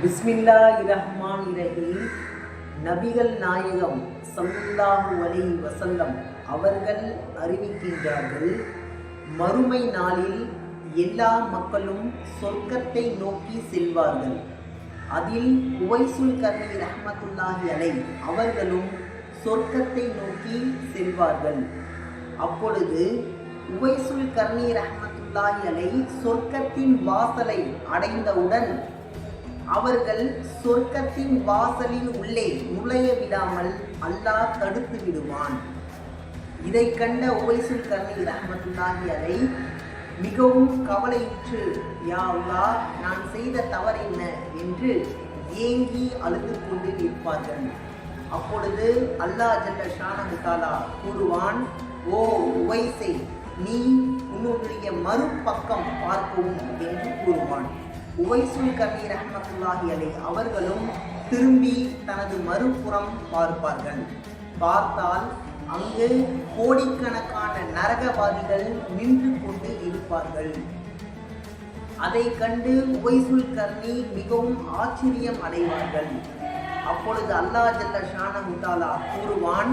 பிஸ்மில்லா இரஹ்மான் இரஹீம் நபிகள் நாயகம் சல்லாஹு அலி வசல்லம் அவர்கள் அறிவிக்கின்றார்கள் மறுமை நாளில் எல்லா மக்களும் சொர்க்கத்தை நோக்கி செல்வார்கள். அதில் உவைசுல் கர்ணி ரஹமத்துல்லாஹி அலை அவர்களும் சொர்க்கத்தை நோக்கி செல்வார்கள். அப்பொழுது உவைசுல் கர்ணி ரஹமத்துல்லாஹி அலை சொர்க்கத்தின் வாசலை அடைந்தவுடன் அவர்கள் சொர்க்கத்தின் வாசலின் உள்ளே நுழைய விடாமல் அல்லாஹ் தடுத்து விடுவான். இதை கண்ட உவைசுல் கர்ணி ரஹமத்துல்லாஹி அதை மிகவும் கவலையுற்று யா அல்லா நான் செய்த தவறு என்ன? என்று ஏங்கி அழுது கொண்டு நிற்பார்கள். அப்பொழுது அல்லாஹ் ஜல்ல ஷானகுதாலா கூறுவான் ஓ உவைசை நீ உன்னுடைய மறுபக்கம் பார்க்கவும் என்று கூறுவான். உவைசுல் கவி ரஹ்மத்துல்லாஹி அலை அவர்களும் திரும்பி தனது மறுபுறம் பார்ப்பார்கள். பார்த்தால் அங்கு கோடிக்கணக்கான நரகவாதிகள் நின்று கொண்டு இருப்பார்கள். அதை கண்டு உவைசுல் கர்ணி மிகவும் ஆச்சரியம் அடைவார்கள். அப்பொழுது அல்லாஹ் ஜல்ல ஷான கூறுவான்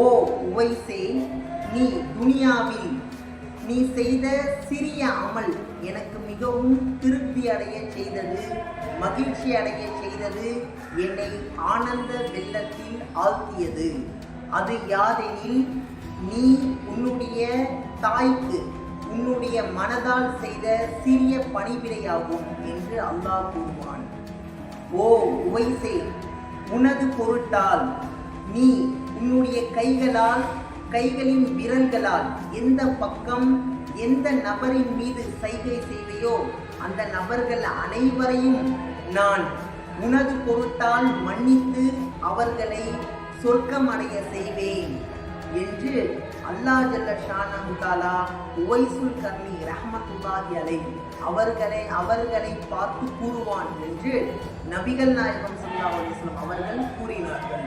ஓ உவைசே நீ துனியாவில் நீ செய்த சிறிய அமல் எனக்கு மிகவும் திருப்தி அடைய செய்தது மகிழ்ச்சி அடைய செய்தது என்னை ஆனந்த வெள்ளத்தில் ஆழ்த்தியது. அது யாதெனில் நீ உன்னுடைய தாய்க்கு உன்னுடைய மனதால் செய்த சிறிய பணிவிடையாகும் என்று அல்லாஹ் கூறுவான். ஓ உவைசே உனது பொருட்டால் நீ உன்னுடைய கைகளால் கைகளின் விரல்களால் எந்த பக்கம் எந்த நபரின் மீது சைகை செய்வையோ அந்த நபர்கள் அனைவரையும் நான் உனது பொருட்டால் மன்னித்து அவர்களை சொர்க்கம் அடைய செய்வேன் என்று அல்லாஹ் ஜல்ல ஷானஹு தஆலா உவைசுல் கர்ணி ரஹமத்துல்லாஹி அலை அவர்களை அவர்களை பார்த்து கூறுவான் என்று நபிகள் நாயகம் ஸல்லல்லாஹு அலிஸ்லாம் அவர்கள் கூறினார்கள்.